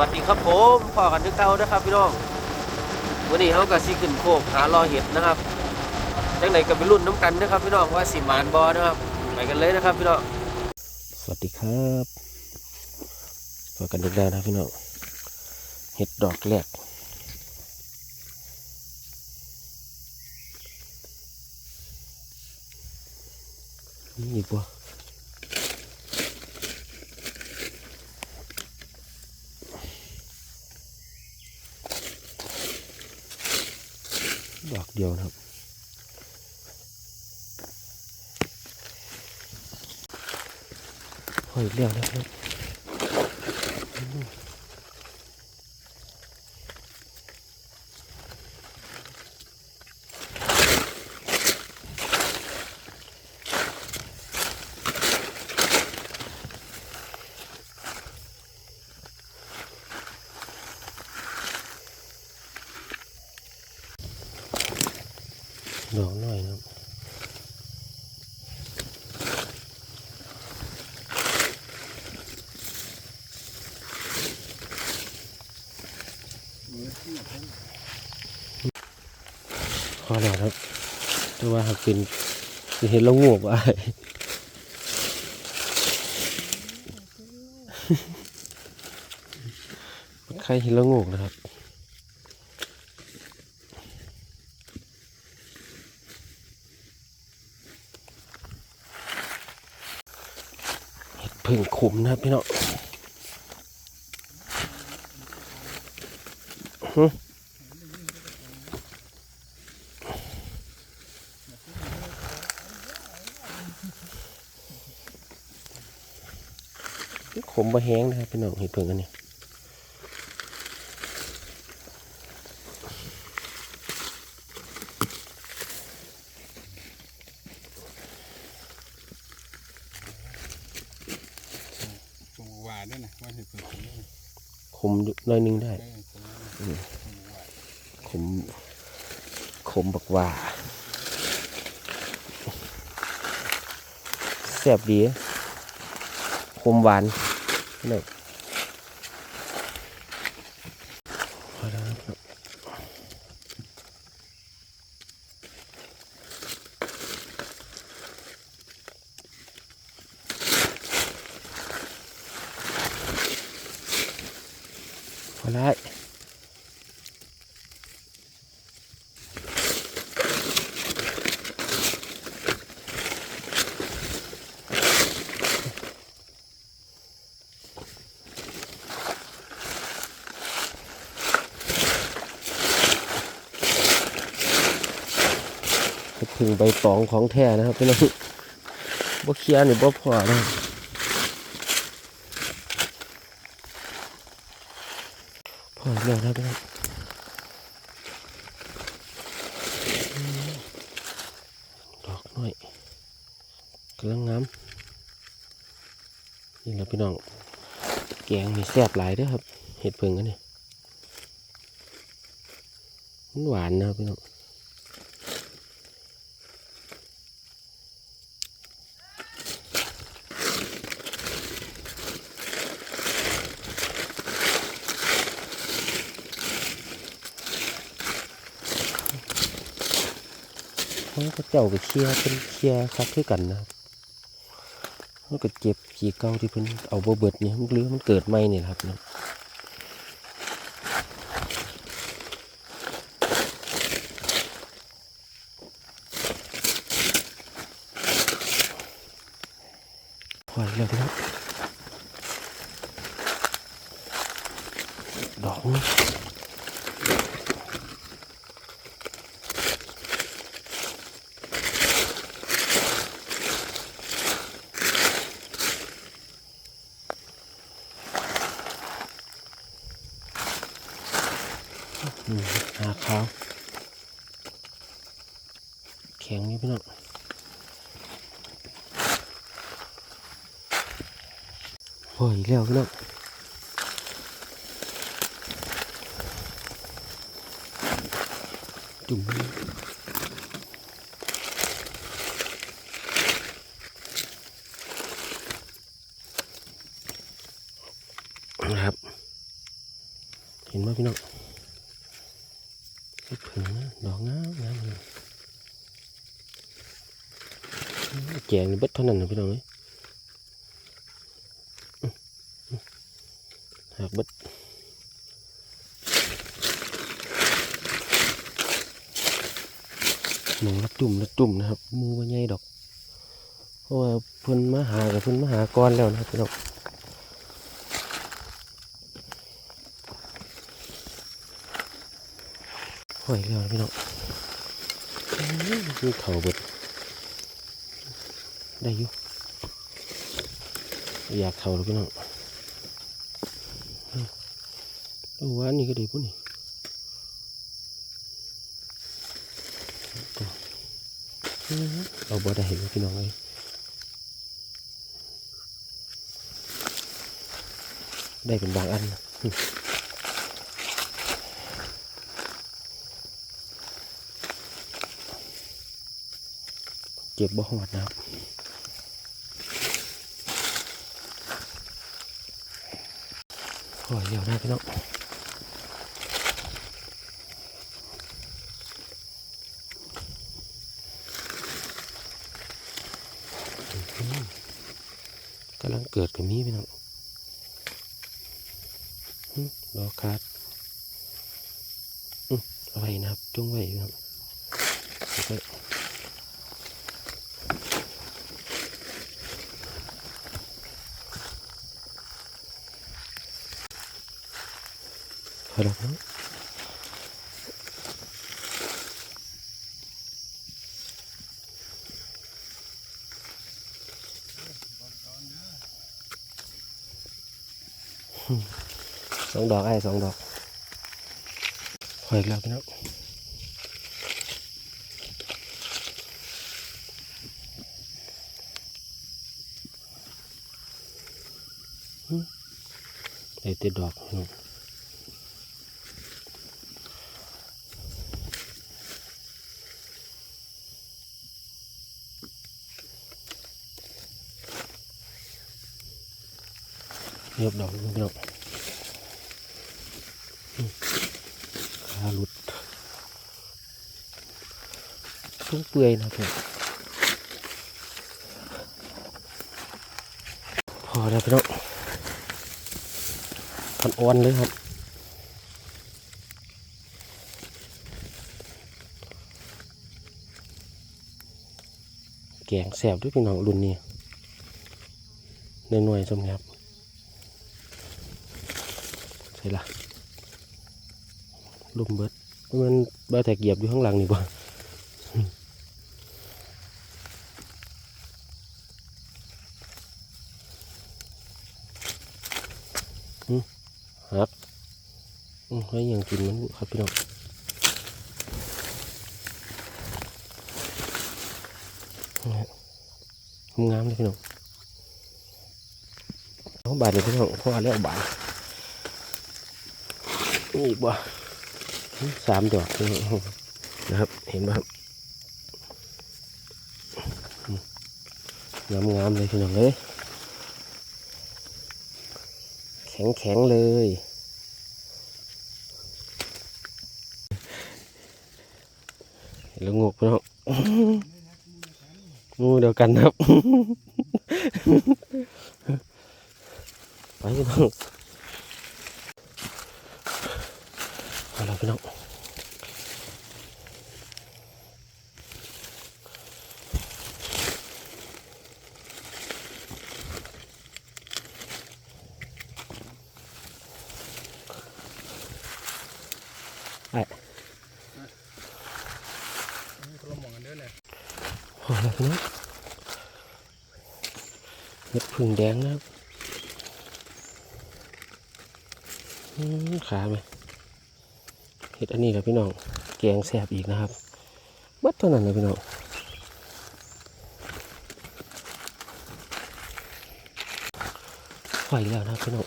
วัสดีครับผมพอกันทึกเก่านะครับพี่น้องวันนี้เขาก็สิขึ้นโคกหารอเห็ดนะครับจังไหนก็ไปรุ่นน้ำกันนะครับพี่น้องว่าสิหมานบอนะครับไปกันเลยนะครับพี่น้องสวัสดีครับพอกันทึกได้นะพี่น้องเห็ดดอกแรกนี่ปะ ดอก เดียวนะครับหอยเลี้ยวนะครับอืมดอกน้อยนะครับ พอ แล้วครับ แต่ว่าหากเป็นเห็นแล้วงวบอะใครเห็นแล้วงวกนะครับเห็ดพึ่งขุมนะครับพี่น้อง ขมบะแห้งนะครับพี่น้องเห็ดเพิ่งอันนี้ปูหวานด้วยนะว่าเห็ดเผือกนี่นะขมหน้อยหนึงได้ ขม ขมบักหว่าแซ่บดี ขมหวาน พี่น้องพอแล้วครับพอแล้ว ถึงใบตองของแท้นะครับพี่น้องบ่เคลียร์นี่บ่พอนะพอแล้วนะครับพี่น้องดอกน้อยกำลังงามนี่แหละพี่น้องแกงนี่แซ่บหลายเด้อครับ เห็ดเพิ่งกันนี่หวานนะครับพี่น้อง เขาก็เจ้าไปเคลียร์เป็นเคลียร์คักคือกันนะครับมันก็เจ็บขี้เก่าที่เพิ่นเอาบ่เบิดเนี่ยมันหรือมันเกิดใหม่เนี่ยครับเนาะพอแล้วครับดอกนี้ อืมหาขาว แข็งนี่พี่น้องโอ้ยอีกแล้วพี่น้องจุ่มนะครับ เห็นไหมพี่น้องเห็ดผึ่งนะดอกงามงามเลย แกงนี่เบิดเท่านั้นนะพี่น้องเอ้ยอื้ออื้อหากเบิดหมูละจุ่มละจุ่มนะครับมูว่าใหญ่ดอก เพราะว่าเพิ่นมาหากับเพิ่นมาหาก่อนแล้วนะครับพี่น้องหอยแล้วพี่น้องมีเข่าเบิด ได้อยู่อยากเข่าแล้วพี่น้องอื้อเอาหวานนี่ก็ดีปุ่นนี่เอาบ่ได้เลยพี่น้องเลยได้เป็นบางอันนะเก็บบ่หอดนะครับ โอ้ยเดียวนะพี่น้องกำลังเกิดกับมีพี่น้องรอคาดอืมเอาไว้นะครับจงไว้นะครับ แล้วก็พอแล้วครับสอง ดอกไอ้สองดอกพออีกแล้วพี่น้องอืมได้แต่ดอกเงียบขาหลุดทุ่งเปื่อยนะครับพอแล้วพี่น้องพันอ่อนเลยครับแกงแสบด้วยพี่น้องรุ่นนี้หน่วยๆสมครับ ใช่ละลุ่มเบิดมันบาแตกเหยียบอยู่ข้างหลังนี่บ่ครับอืมให้ยังกินมันครับพี่น้องงามเลยพี่น้องเอาบาดเลยพี่น้องพอแล้วบาด นี่อีกบ่สามดอกนะครับ เห็นไหมครับงามๆเลยพี่น้องเลยแข็งแข็งๆเลยแล้วงกพี่น้องงูเดียวกันครับ ไปพี่น้อง เอาละพี่น้องคนละหมองกันเด้อเนี่ยพอแล้วพี่น้องเห็ดผึ่งแดงนะครับขาไหม เห็ดอันนี้ครับพี่น้องแกงแซ่บอีกนะครับเบัดเท่านั้นเลยพี่น้องไฟแล้วนะพี่น้อง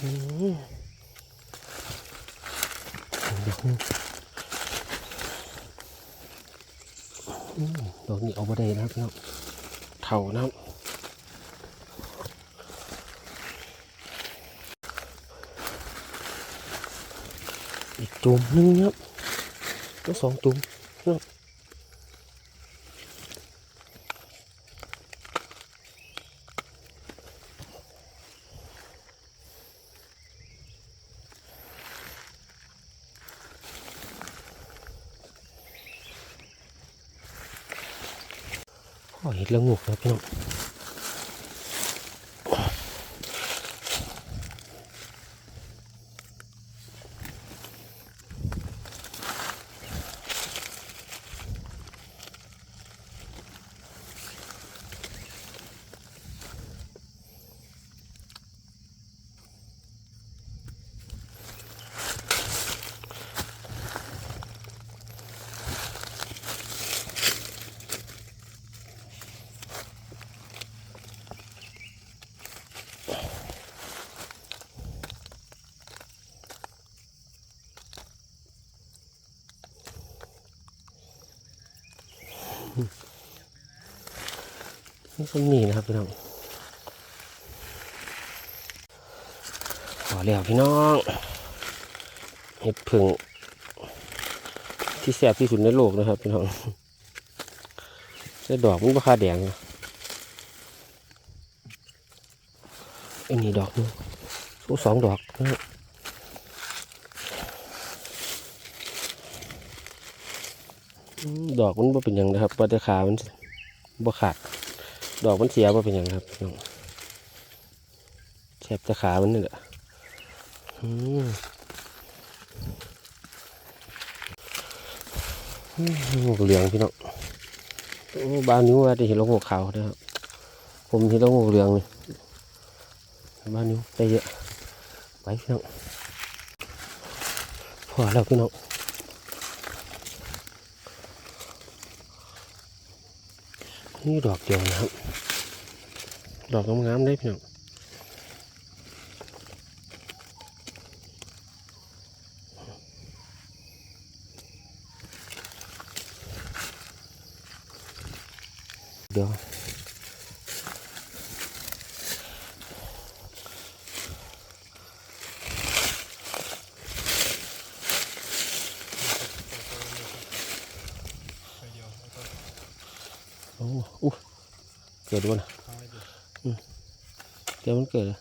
อืมดอกนี้ดอกนี้เอาไปได้นะครับพี่น้องเท่านะครับ อีก จุ่มหนึงครับก็สองจุ่มครับพ่อเห็ดละงูกนะพี่น้อง นี่ก็มีนะครับพี่น้องขอแล้วพี่น้องเห็ดผึ่งที่แสบที่สุดในโลกนะครับพี่น้องแต่ดอกมันราคาแดงนะอันนี้ดอกหนึงสองดอกนะครับอืม ดอกมันบ่เป็นหยังนะครับปลาตะขามันบ่ขาด ดอกมันเสียว่เป็นหยังครับน้องแฉบจะขามันนี่แหละอืมอืมงูเหลืองพี่น้องบ้านนิ้วว่าจะเห็นลงหัวขาวนะครับ ผมเห็นลงหัวเหลืองเลยบ้านนิ้วไปเยอะไปพี่น้องพอแล้วพี่น้อง นี่ดอกเดียวนะครับ ดอกงามๆได้พี่น้องเดี๋ยวโอ้อู้เกิดด้วยนะเดี๋ยวมันเกิดเลย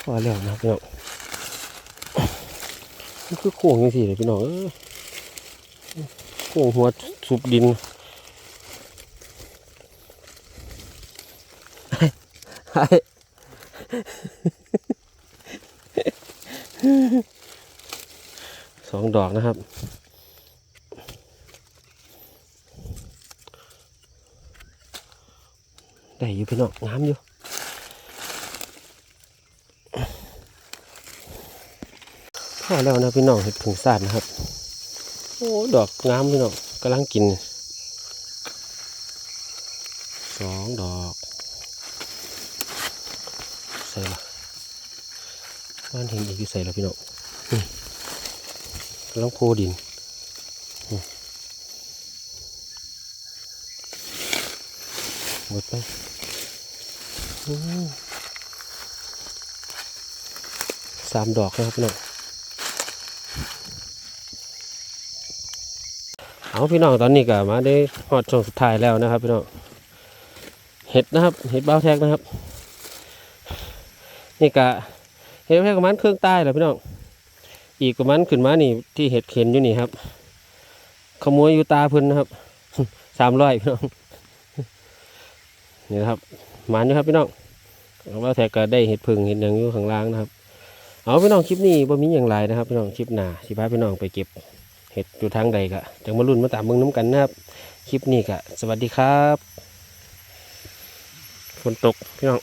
พอแล้วนะพี่น้องมันคือโค้งยังสิเลยพี่น้องโค้งหัวสุบดินไอ้ สอง ดอกนะครับ ได้อยู่พี่น้องงามอยู่พอแล้วนะพี่น้องเห็ดผึ่งซาดนะครับ โอ้ดอกงามพี่น้องกำลังกินสองดอกใส่ละบ้านเห็นอีกใส่ละพี่น้อง ลังโพดินหมดไปสามดอกนะครับพี่น้องเอาพี่น้องตอนนี้ก็มาได้หอดช่วงสุดท้ายแล้วนะครับพี่น้องเห็ดนะครับเห็ดเบ้าแท็กนะครับ นี่กะเห็ดเบ้าแท็กประมาณเครื่องใต้แหละพี่น้อง อีกประมาณขึ้นมานี่ที่เห็ดเข็นอยู่นี่ครับ ขโมยอยู่ตาเพิ่นนะครับสามร้อยพี่น้องนี่นะครับหมานอยู่ครับพี่น้องว่าแทกก็ได้เห็ดพึ่งเห็ดหยังอยู่ข้างล่างนะครับ เอาพี่น้องคลิปนี้บ่มีอย่างไรนะครับพี่น้องคลิปหน้าสิพาพี่น้องไปเก็บเห็ดอยู่ทางใดก็จังมาลุ้นมาตามเบิ่งน้ำกันนะครับ คลิปนี้ก็สวัสดีครับฝนตกพี่น้อง